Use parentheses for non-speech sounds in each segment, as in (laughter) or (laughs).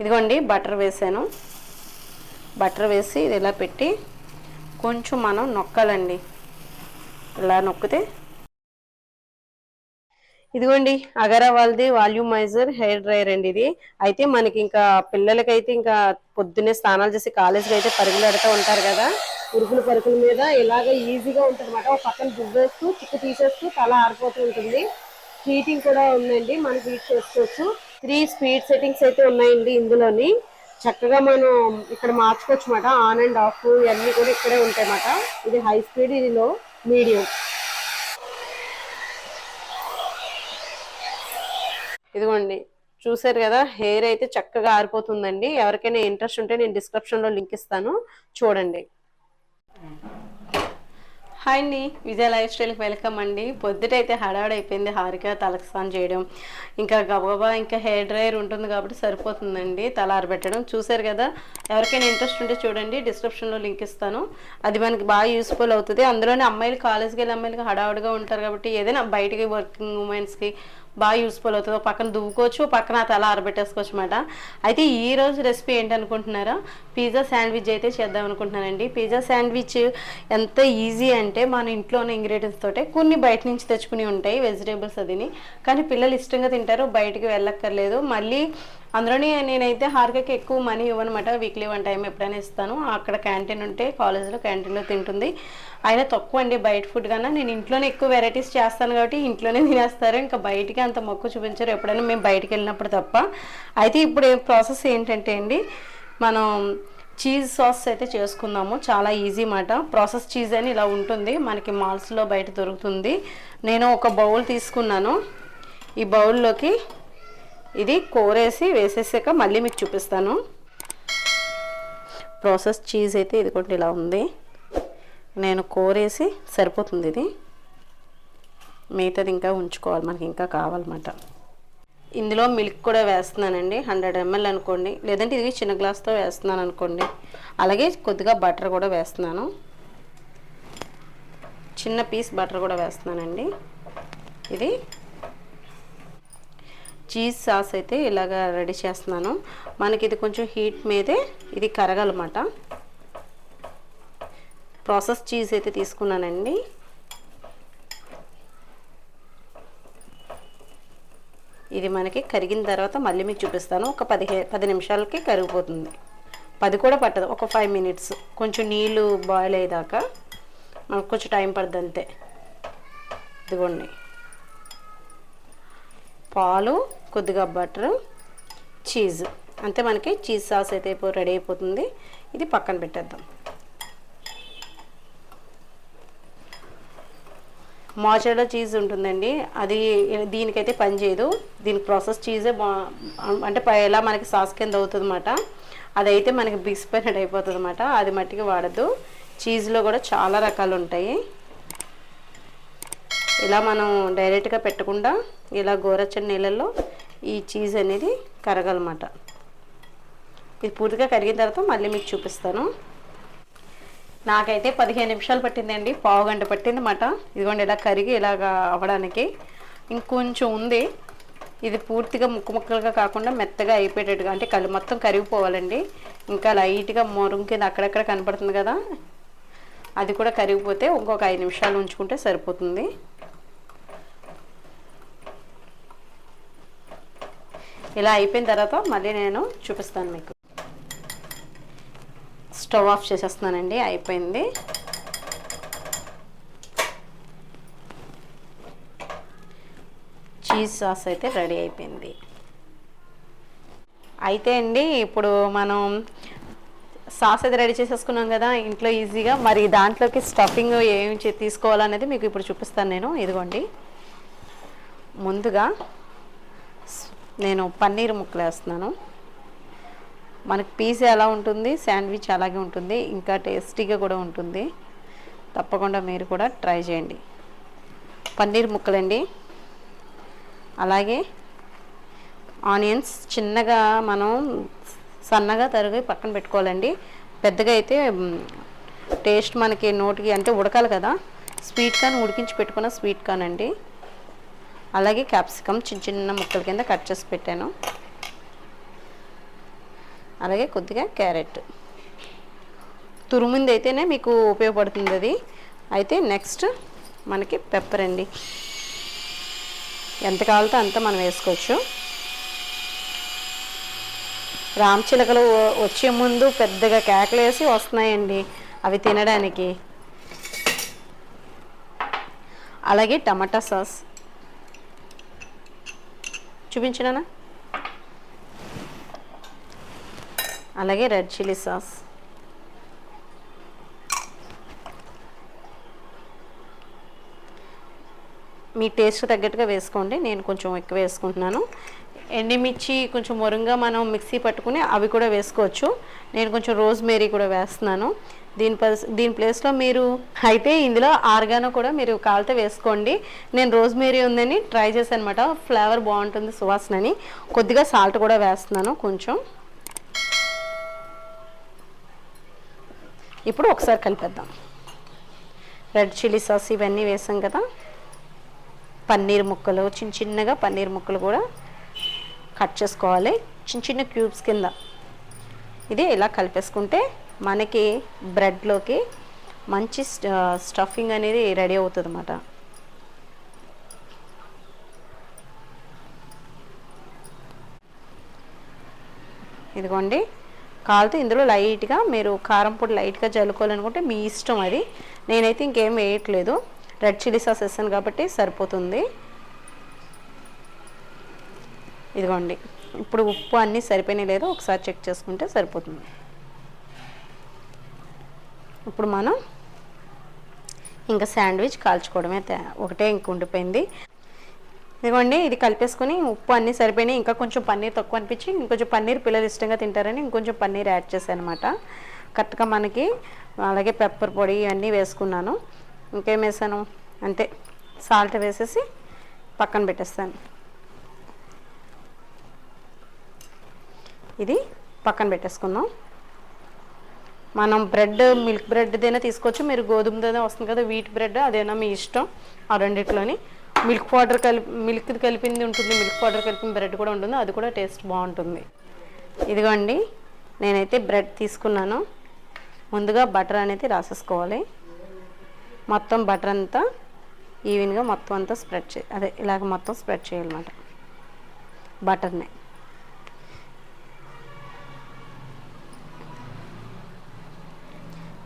ఇదిగోండి బటర్ వేసాను. బటర్ వేసి ఇది ఇలా పెట్టి కొంచెం మనం నొక్కాలండి. ఇలా నొక్కితే ఇదిగోండి అగరా వాళ్ళది వాల్యూమైజర్ హెయిర్ డ్రైయర్ అండి ఇది. అయితే మనకి ఇంకా పిల్లలకైతే ఇంకా పొద్దున్నే స్నానాలు చేసి కాలేజీకి అయితే పరుగులు పెడతా ఉంటారు కదా. ఉరుకుల పరుగుల మీద ఇలాగ ఈజీగా ఉంటుంది అనమాట ఒక పక్కన దువ్వేస్తూ చిక్కు తీసేస్తూ తల ఆరిపోతూ ఉంటుంది. హీటింగ్ కూడా ఉందండి మనం హీట్ చేసుకోవచ్చు. త్రీ స్పీడ్ సెట్టింగ్స్ అయితే ఉన్నాయండి ఇందులోని. చక్కగా మనం ఇక్కడ మార్చుకోవచ్చు అనమాట ఆన్ అండ్ ఆఫ్ ఇవన్నీ కూడా ఇక్కడే ఉంటాయి అన్నమాట ఇది హై స్పీడ్ ఇది లో మీడియం. ఇదిగోండి. చూసారు కదా హెయిర్ అయితే చక్కగా ఆరిపోతుందండి. ఎవరికైనా ఇంట్రెస్ట్ ఉంటే నేను డిస్క్రిప్షన్లో లో లింక్ ఇస్తాను. చూడండి. హాయ్ అండి. విజయ లైఫ్ స్టైల్కి వెల్కమ్ అండి. పొద్దుటైతే హడావిడ అయిపోయింది. హారిక తలకు స్నానం చేయడం ఇంకా గబగబా ఇంకా హెయిర్ డ్రైయర్ ఉంటుంది కాబట్టి సరిపోతుందండి. తల ఆరబెట్టడం. చూసారు కదా ఎవరికైనా ఇంట్రెస్ట్ ఉంటే చూడండి డిస్క్రిప్షన్లో లింక్ ఇస్తాను. అది మనకి బాగా యూస్ఫుల్ అవుతుంది. అందులోనే అమ్మాయిలు కాలేజ్కి వెళ్ళే అమ్మాయిలకి హడావుడిగా ఉంటారు కాబట్టి ఏదైనా బయటికి వర్కింగ్ ఉమెన్స్కి బాగా యూస్ఫుల్ అవుతుంది. ఒక పక్కన దువ్వుకోవచ్చు పక్కన తల ఆరబెట్టేసుకోవచ్చు అనమాట అయితే ఈ రోజు రెసిపీ ఏంటనుకుంటున్నారా? పిజ్జా శాండ్విచ్ అయితే చేద్దాం అనుకుంటున్నానండి. పిజ్జా శాండ్విచ్ ఎంత ఈజీ అంటే మన ఇంట్లోనే ఇంగ్రీడియంట్స్ తోటే కొన్ని బయట నుంచి తెచ్చుకుని ఉంటాయి వెజిటేబుల్స్ అదిని. కానీ పిల్లలు ఇష్టంగా తింటారు బయటికి వెళ్ళక్కర్లేదు. మళ్ళీ అందులోని నేనైతే హారికకి ఎక్కువ మనీ ఇవ్వనమాట. వీక్లీ వన్ టైం ఎప్పుడైనా ఇస్తాను. అక్కడ క్యాంటీన్ ఉంటే కాలేజ్లో క్యాంటీన్లో తింటుంది. అయినా తక్కువ అండి. బయట ఫుడ్ కన్నా నేను ఇంట్లోనే ఎక్కువ వెరైటీస్ చేస్తాను కాబట్టి ఇంట్లోనే తినేస్తారు. ఇంకా బయటికి అంత మొక్కు చూపించారు. ఎప్పుడైనా మేము బయటికి వెళ్ళినప్పుడు తప్ప. అయితే ఇప్పుడు ప్రాసెస్ ఏంటంటే అండి మనం చీజ్ సాస్ అయితే చేసుకుందాము. చాలా ఈజీ మాట. ప్రాసెస్ చీజ్ అని ఇలా ఉంటుంది. మనకి మాల్స్లో బయట దొరుకుతుంది. నేను ఒక బౌల్ తీసుకున్నాను. ఈ బౌల్లోకి ఇది కోరేసి వేసేసాక మళ్ళీ మీకు చూపిస్తాను. ప్రాసెస్ చీజ్ అయితే ఇది కూడా ఇలా ఉంది. నేను కోరేసి సరిపోతుంది ఇది. మిగతాది ఇంకా ఉంచుకోవాలి మనకి ఇంకా కావాలన్నమాట. ఇందులో మిల్క్ కూడా వేస్తున్నానండి హండ్రెడ్ ఎంఎల్ అనుకోండి లేదంటే ఇది చిన్న గ్లాస్తో వేస్తున్నాను అనుకోండి. అలాగే కొద్దిగా బటర్ కూడా వేస్తున్నాను. చిన్న పీస్ బటర్ కూడా వేస్తున్నానండి. ఇది చీజ్ సాస్ అయితే ఇలాగ రెడీ చేస్తున్నాను. మనకి ఇది కొంచెం హీట్ మీదే ఇది కరగాలన్నమాట. ప్రాసెస్ చీజ్ అయితే తీసుకున్నానండి. ఇది మనకి కరిగిన తర్వాత మళ్ళీ మీకు చూపిస్తాను. ఒక పదిహే పది నిమిషాలకి కరిగిపోతుంది. పది కూడా పట్టదు. ఒక ఫైవ్ మినిట్స్. కొంచెం నీళ్ళు బాయిల్ అయ్యేదాకా మనకు కొంచెం టైం పడుతుంది అంతే. ఇదిగోండి. పాలు కొద్దిగా బటర్ చీజ్. అంతే మనకి చీజ్ సాస్ అయితే రెడీ అయిపోతుంది. ఇది పక్కన పెట్టేద్దాం. మాచడా చీజ్ ఉంటుందండి. అది దీనికైతే పని చేయదు. దీని ప్రాసెస్ చీజే బా అంటే ఎలా మనకి సాస్ కింద అవుతుంది అనమాట అదైతే మనకి బిసిపోయినట్టు అయిపోతుంది అనమాట అది మట్టికి వాడద్దు. చీజ్లో కూడా చాలా రకాలు ఉంటాయి. ఇలా మనం డైరెక్ట్గా పెట్టకుండా ఇలా గోరచ్చని నీళ్ళల్లో ఈ చీజ్ అనేది కరగలమాట. ఇది పూర్తిగా కరిగిన తర్వాత మళ్ళీ మీకు చూపిస్తాను. నాకైతే పదిహేను నిమిషాలు పట్టిందండి. పావు గంట పట్టిందన్నమాట. ఇదిగోండి ఇలా కరిగి ఇలాగ అవ్వడానికి ఇంకొంచెం ఉంది. ఇది పూర్తిగా ముక్కు ముక్కలుగా కాకుండా మెత్తగా అయిపోయేటట్టుగా అంటే కళ్ళు మొత్తం కరిగిపోవాలండి. ఇంకా లైట్గా మొరం అక్కడక్కడ కనపడుతుంది కదా. అది కూడా కరిగిపోతే ఇంకొక ఐదు నిమిషాలు ఉంచుకుంటే సరిపోతుంది. ఇలా అయిపోయిన తర్వాత మళ్ళీ నేను చూపిస్తాను మీకు. స్టవ్ ఆఫ్ చేసేస్తున్నానండి అయిపోయింది. చీజ్ సాస్ అయితే రెడీ అయిపోయింది. అయితే అండి ఇప్పుడు మనం సాస్ అయితే రెడీ చేసేసుకున్నాం కదా ఇంట్లో ఈజీగా. మరి దాంట్లోకి స్టఫింగ్ ఏమి చే- తీసుకోవాలనేది మీకు ఇప్పుడు చూపిస్తాను నేను. ఇదిగోండి. ముందుగా నేను పన్నీర్ ముక్కలు వేస్తున్నాను. మనకి పీస్ ఎలా ఉంటుంది శాండ్విచ్ అలాగే ఉంటుంది ఇంకా టేస్టీగా కూడా ఉంటుంది. తప్పకుండా మీరు కూడా ట్రై చేయండి. పన్నీర్ ముక్కలండి. అలాగే ఆనియన్స్ చిన్నగా మనం సన్నగా తరిగి పక్కన పెట్టుకోవాలండి. పెద్దగా అయితే టేస్ట్ మనకి నోటికి అంటే ఉడకాలి కదా. స్వీట్ కార్న్ ఉడికించి పెట్టుకున్న స్వీట్ కార్న్ అండి. అలాగే క్యాప్సికమ్ చిన్న చిన్న ముక్కల కింద కట్ చేసి పెట్టాను. అలాగే కొద్దిగా క్యారెట్. తురుముంది అయితేనే మీకు ఉపయోగపడుతుంది అది. అయితే నెక్స్ట్ మనకి పెప్పర్ అండి. ఎంత కావాలితే అంత మనం వేసుకోవచ్చు. రామచిలకలు వచ్చే ముందు పెద్దగా కేకలు వేసి వస్తున్నాయండి అవి తినడానికి. అలాగే టమాటా సాస్. చూపించినానా అలాగే రెడ్ చిల్లీ సాస్. మీ టేస్ట్ తగ్గట్టుగా వేసుకోండి నేను కొంచెం ఎక్కువ వేసుకుంటున్నాను. ఎండిమిర్చి కొంచెం మొరంగా మనం మిక్సీ పట్టుకుని అవి కూడా వేసుకోవచ్చు. నేను కొంచెం రోజ్ మేరీ కూడా వేస్తున్నాను. దీని ప్లస్ దీని ప్లేస్లో మీరు అయితే ఇందులో ఆర్గానో కూడా మీరు కాలితే వేసుకోండి. నేను రోజ్ మేరీ ఉందని ట్రై చేశాను అనమాట ఫ్లేవర్ బాగుంటుంది సువాసనని. కొద్దిగా సాల్ట్ కూడా వేస్తున్నాను కొంచెం. ఇప్పుడు ఒకసారి కలిపేద్దాం. రెడ్ చిల్లీ సాస్ ఇవన్నీ వేసాం కదా. పన్నీర్ ముక్కలు చిన్న చిన్నగా పన్నీర్ ముక్కలు కూడా కట్ చేసుకోవాలి. చిన్న చిన్న క్యూబ్స్ కింద. ఇది ఇలా కలిపేసుకుంటే మనకి బ్రెడ్లోకి మంచి స్టఫింగ్ అనేది రెడీ అవుతుంది అన్నమాట ఇదిగోండి. కాలుతో ఇందులో లైట్గా మీరు కారం పొడి లైట్గా జల్లుకోవాలనుకుంటే మీ ఇష్టం అది. నేనైతే ఇంకేం వేయట్లేదు. రెడ్ చిల్లీ సాస్ వేసాను కాబట్టి సరిపోతుంది. ఇదిగోండి. ఇప్పుడు ఉప్పు అన్నీ సరిపోయినాయి లేదో ఒకసారి చెక్ చేసుకుంటే సరిపోతుంది. ఇప్పుడు మనం ఇంకా శాండ్విచ్ కాల్చుకోవడమే తే- ఒకటే ఇంక ఉండిపోయింది. ఇదిగోండి ఇది కలిపేసుకొని ఉప్పు అన్నీ సరిపోయినాయి. ఇంకా కొంచెం పన్నీర్ తక్కువ అనిపించి ఇంకొంచెం పన్నీర్ పిల్లలు ఇష్టంగా తింటారని ఇంకొంచెం పన్నీర్ యాడ్ చేశాను అనమాట కరెక్ట్గా మనకి అలాగే పెప్పర్ పొడి ఇవన్నీ వేసుకున్నాను. ఇంకేం వేసాను? అంతే. సాల్ట్ వేసేసి పక్కన పెట్టేస్తాను. ఇది పక్కన పెట్టేసుకుందాం. మనం బ్రెడ్ మిల్క్ బ్రెడ్దైనా తీసుకోవచ్చు. మీరు గోధుమదైనా వస్తుంది కదా వీట్ బ్రెడ్ అదైనా మీ ఇష్టం. ఆ రెండిట్లోని మిల్క్ పౌడర్ కలిపి మిల్క్ కలిపింది ఉంటుంది మిల్క్ పౌడర్ కలిపిన బ్రెడ్ కూడా ఉంటుంది అది కూడా టేస్ట్ బాగుంటుంది. ఇదిగోండి నేనైతే బ్రెడ్ తీసుకున్నాను. ముందుగా బటర్ అనేది రాసేసుకోవాలి. మొత్తం బటర్ అంతా ఈవెన్గా మొత్తం అంతా స్ప్రెడ్ చే అదే ఇలాగ మొత్తం స్ప్రెడ్ చేయాలన్నమాట. బటర్ని.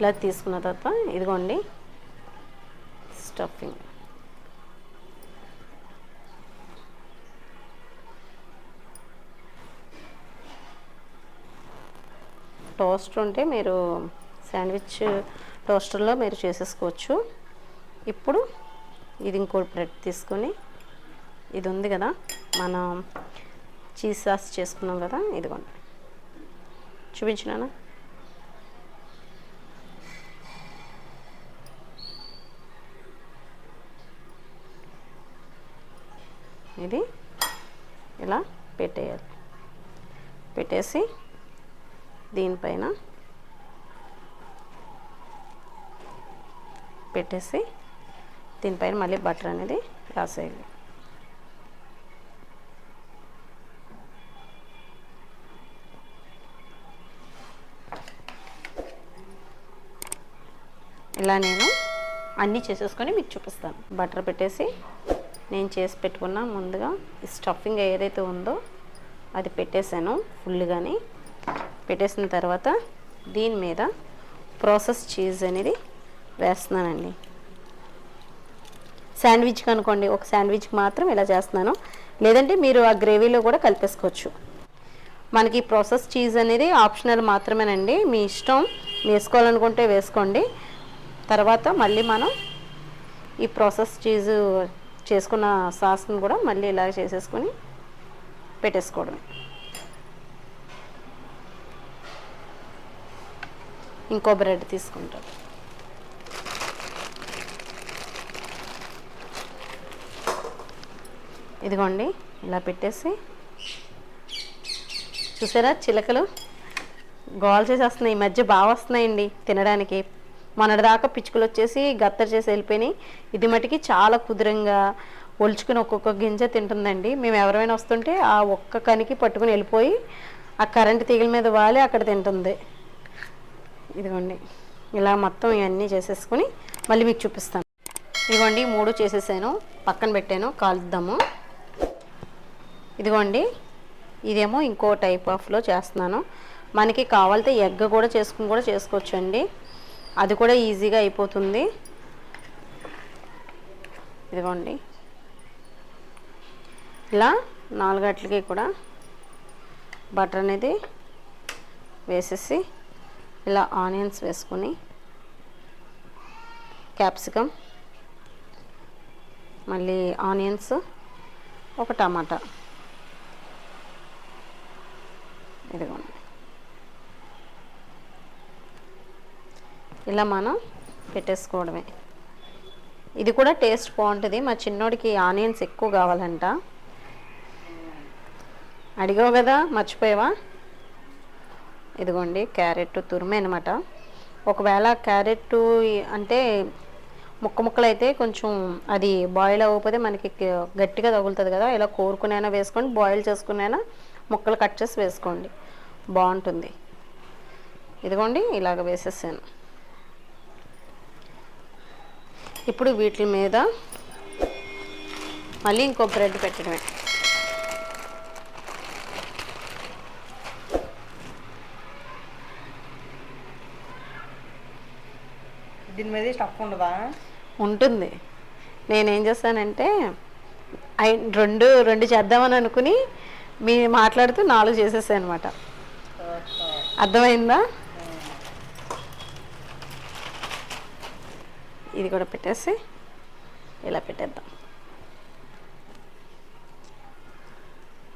ఇలా తీసుకున్న తర్వాత ఇదిగోండి. స్టఫింగ్ టోస్ట్ ఉంటే మీరు శాండ్విచ్ టోస్టర్లో మీరు చేసేసుకోవచ్చు. ఇప్పుడు ఇది ఇంకో బ్రెడ్ తీసుకొని ఇది ఉంది కదా మనం చీజ్ సాస్ చేసుకున్నాం కదా ఇదిగోండి. చూపించినానా ఇది ఇలా పెట్టేయాలి. పెట్టేసి దీనిపైన పెట్టేసి దీనిపైన మళ్ళీ బటర్ అనేది రాసేయాలి. ఇలా నేను అన్నీ చేసేసుకొని మీకు చూపిస్తాను. బటర్ పెట్టేసి నేను చేసి పెట్టుకున్న ముందుగా ఈ స్టఫింగ్ ఏదైతే ఉందో అది పెట్టేశాను ఫుల్గాని పెట్టేసిన తర్వాత దీని మీద ప్రాసెస్ చీజ్ అనేది వేస్తున్నానండి. శాండ్విచ్ అనుకోండి ఒక శాండ్విచ్కి మాత్రం ఇలా చేస్తున్నాను. లేదంటే మీరు ఆ గ్రేవీలో కూడా కలిపేసుకోవచ్చు. మనకి ప్రాసెస్ చీజ్ అనేది ఆప్షనల్ మాత్రమేనండి. మీ ఇష్టం వేసుకోవాలనుకుంటే వేసుకోండి. తర్వాత మళ్ళీ మనం ఈ ప్రాసెస్ చీజ్ చేసుకున్న సాస్ని కూడా మళ్ళీ ఇలా చేసేసుకొని పెట్టేసుకోవడమే. ఇంకో బ్రెడ్ తీసుకుంటాం. ఇదిగోండి ఇలా పెట్టేసి. చూసారా చిలకలు? గోల్ చేసేస్తున్నాయి ఈ మధ్య బాగా వస్తున్నాయండి తినడానికి. మొన్నటిదాకా పిచ్చుకలు వచ్చేసి గత్తర్ చేసి వెళ్ళిపోయినాయి. ఇది మటుకి చాలా కుదురంగా ఒలుచుకుని ఒక్కొక్క గింజ తింటుందండి. మేము ఎవరైనా వస్తుంటే ఆ ఒక్క కనికి పట్టుకుని వెళ్ళిపోయి ఆ కరెంట్ తీగల మీద వాలి అక్కడ తింటుంది. ఇదిగోండి ఇలా మొత్తం ఇవన్నీ చేసేసుకుని మళ్ళీ మీకు చూపిస్తాను. ఇదిగోండి మూడు చేసేసాను. పక్కన పెట్టాను కాలుద్దాము. ఇదిగోండి ఇదేమో ఇంకో టైప్ ఆఫ్లో చేస్తున్నాను. మనకి కావాలితే ఎగ్ కూడా చేసుకుని కూడా చేసుకోవచ్చు అండి అది కూడా ఈజీగా అయిపోతుంది. ఇదిగోండి. ఇలా నాలుగట్లకి కూడా బటర్ అనేది వేసేసి ఇలా ఆనియన్స్ వేసుకొని క్యాప్సికమ్ మళ్ళీ ఆనియన్స్ ఒక టమాటా. ఇదిగోండి. ఇలా మనం పెట్టేసుకోవడమే. ఇది కూడా టేస్ట్ బాగుంటుంది. మా చిన్నోడికి ఆనియన్స్ ఎక్కువ కావాలంట. అడిగావు కదా మర్చిపోయావా? ఇదిగోండి క్యారెట్ తురిమే అనమాట ఒకవేళ క్యారెట్ అంటే ముక్క ముక్కలు అయితే కొంచెం అది బాయిల్ అవ్వకపోతే మనకి గట్టిగా తగులుతుంది కదా. ఇలా కోరుకునైనా వేసుకొని బాయిల్ చేసుకునైనా ముక్కలు కట్ చేసి వేసుకోండి. బాగుంటుంది. ఇదిగోండి ఇలాగ వేసేసాను. ఇప్పుడు వీటి మీద మళ్ళీ ఇంకో బ్రెడ్ పెట్టడమే. దీని మీద స్టఫ్ ఉండదా? ఉంటుంది. నేనేం చేస్తానంటే రెండు రెండు చేద్దామని అనుకుని మీ మాట్లాడుతూ నాలుగు చేసేసాను అనమాట అర్థమైందా? ఇది కూడా పెట్టేసి ఇలా పెట్టేద్దాం.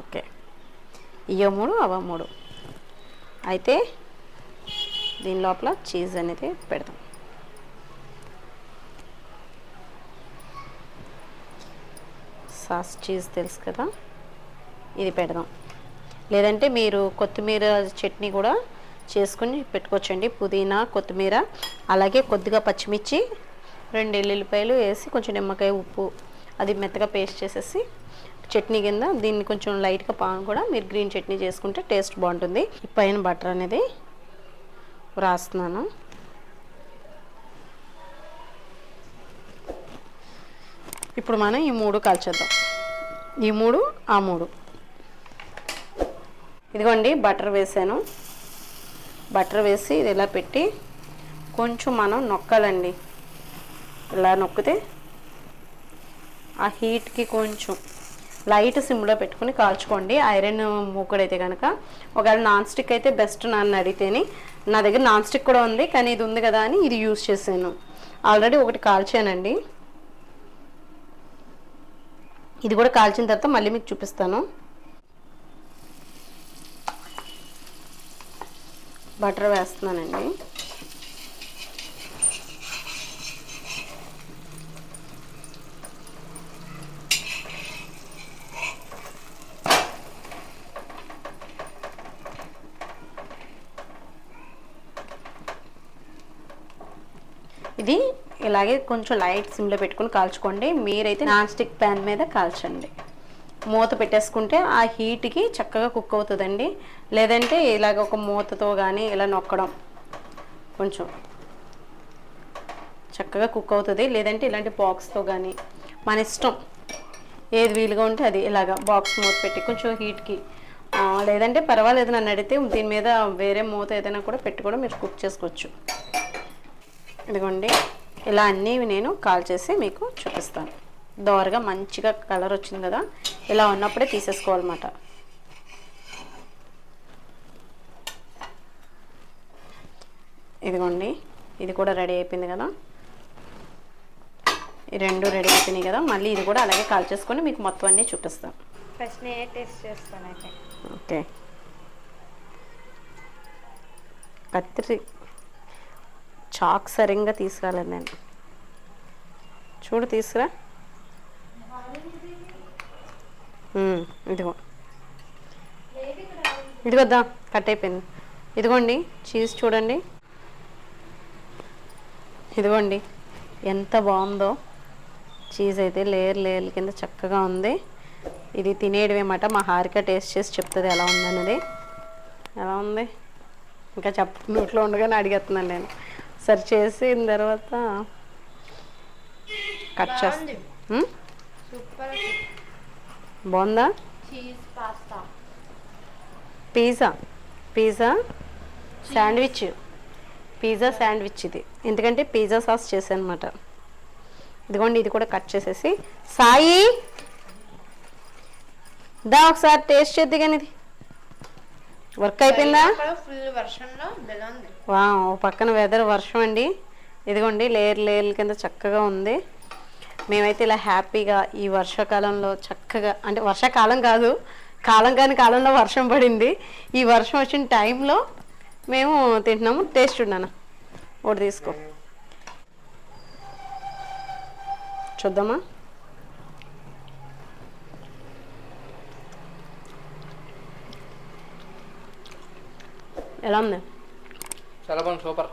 ఓకే. ఇయో మూడు అవ మూడు. అయితే దీని లోపల చీజ్ అనేది పెడదాం. సాస్ చీజ్ తెలుసు కదా? ఇది పెడదాం. లేదంటే మీరు కొత్తిమీర చట్నీ కూడా చేసుకుని పెట్టుకోవచ్చండి. పుదీనా కొత్తిమీర అలాగే కొద్దిగా పచ్చిమిర్చి రెండు ఎల్లుల్లిపాయలు వేసి కొంచెం నిమ్మకాయ ఉప్పు అది మెత్తగా పేస్ట్ చేసేసి చట్నీ కింద దీన్ని కొంచెం లైట్గా పాన్ కూడా మీరు గ్రీన్ చట్నీ చేసుకుంటే టేస్ట్ బాగుంటుంది. ఈ పైన బటర్ అనేది రాస్తున్నాను. ఇప్పుడు మనం ఈ మూడు కాల్చేద్దాం. ఈ మూడు ఆ మూడు. ఇదిగోండి బటర్ వేసాను. బటర్ వేసి ఇది ఇలా పెట్టి కొంచెం మనం నొక్కాలండి. ఇలా నొక్కితే ఆ హీట్కి కొంచెం లైట్ సిమ్లో పెట్టుకుని కాల్చుకోండి. ఐరన్ మూకుడైతే కనుక ఒకవేళ నాన్ స్టిక్ అయితే బెస్ట్ నన్ను అడిగితేని. నా దగ్గర నాన్ స్టిక్ కూడా ఉంది కానీ ఇది ఉంది కదా అని ఇది యూజ్ చేశాను. ఆల్రెడీ ఒకటి కాల్చానండి. ఇది కూడా కాల్చిన తర్వాత మళ్ళీ మీకు చూపిస్తాను. బటర్ వేస్తున్నానండి. ఇది ఇలాగే కొంచెం లైట్ సిమ్లో పెట్టుకుని కాల్చుకోండి. మీరైతే నాన్ స్టిక్ ప్యాన్ మీద కాల్చండి. మూత పెట్టేసుకుంటే ఆ హీట్కి చక్కగా కుక్ అవుతుందండి. లేదంటే ఇలాగ ఒక మూతతో కానీ ఇలా నొక్కడం కొంచెం చక్కగా కుక్ అవుతుంది. లేదంటే ఇలాంటి బాక్స్తో కానీ మన ఇష్టం ఏది వీలుగా ఉంటే అది ఇలాగ బాక్స్ మూత పెట్టి కొంచెం హీట్కి లేదంటే పర్వాలేదు నన్ను అడిగితే దీని మీద వేరే మూత ఏదైనా కూడా పెట్టుకోవడం మీరు కుక్ చేసుకోవచ్చు. ఇదిగోండి. ఇలా అన్నీ నేను కాల్ చేసి మీకు చూపిస్తాను. దోరగా మంచిగా కలర్ వచ్చింది కదా ఇలా ఉన్నప్పుడే తీసేసుకోవాలన్నమాట. ఇదిగోండి ఇది కూడా రెడీ అయిపోయింది కదా. ఈ రెండు రెడీ అయిపోయినాయి కదా మళ్ళీ ఇది కూడా అలాగే కాల్ చేసుకొని మీకు మొత్తం అన్నీ చూపిస్తాను. ఫస్ట్ నేనే టేస్ట్ చేస్తాను అయితే. ఓకే. కత్తిరి చాక్ సరిగ్గా తీసుకురాలేదు నేను. చూడు తీసుకురా. ఇదిగో. ఇదిగోద్దా కట్ అయిపోయింది. ఇదిగోండి చీజ్ చూడండి. ఇదిగోండి ఎంత బాగుందో. చీజ్ అయితే లేయర్ లేయర్ కింద చక్కగా ఉంది. ఇది తినేయడమేమాట మా హారిక టేస్ట్ చేసి చెప్తుంది ఎలా ఉందన్నది. ఎలా ఉంది? ఇంకా చెప్ నోట్లో ఉండగానే అడిగేస్తున్నాను నేను. సరి చేసిన తర్వాత కట్ చేస్తా. బాగుందా. Pizza. Pizza sandwich. Pizza sandwich ఇది. ఎందుకంటే పిజ్జా సాస్ చేశాను అనమాట ఇదిగోండి ఇది కూడా కట్ చేసేసి. సాయి! దా ఒకసారి టేస్ట్ చేద్ది కానీ ఇది. వర్క్ అయిపోయిందా? ఫుల్ వర్షంలో వా పక్కన వెదర్ వర్షం అండి. ఇదిగోండి లేయర్ లేయర్ల కింద చక్కగా ఉంది. మేమైతే ఇలా హ్యాపీగా ఈ వర్షాకాలంలో చక్కగా అంటే వర్షాకాలం కాదు కాలం కాని కాలంలో వర్షం పడింది. ఈ వర్షం వచ్చిన టైంలో మేము తింటున్నాము టేస్ట్ ఉన్నాను ఒకటి తీసుకో. చూద్దామా? ఎలా ఉంది? చాలా బాగుంది సూపర్.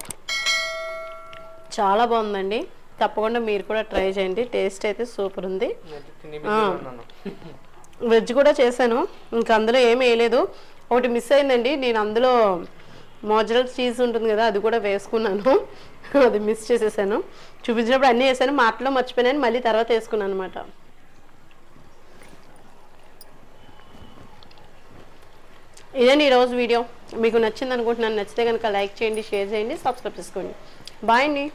చాలా బాగుందండి. తప్పకుండా మీరు కూడా ట్రై చేయండి. టేస్ట్ అయితే సూపర్ ఉంది. వెజ్ కూడా చేశాను. ఇంకా అందులో ఏమీ వేయలేదు. ఒకటి మిస్ అయిందండి. నేను అందులో మోజరల్ చీజ్ ఉంటుంది కదా అది కూడా వేసుకున్నాను. (laughs) అది మిస్ చేసేసాను. చూపించినప్పుడు అన్నీ వేసాను. మాటలో మర్చిపోయాను మళ్ళీ తర్వాత వేసుకున్నాను అనమాట ఇదండి ఈరోజు వీడియో. మీకు నచ్చింది అనుకుంటున్నాను నచ్చితే కనుక లైక్ చేయండి షేర్ చేయండి సబ్స్క్రైబ్ చేసుకోండి. బాయ్ అండి.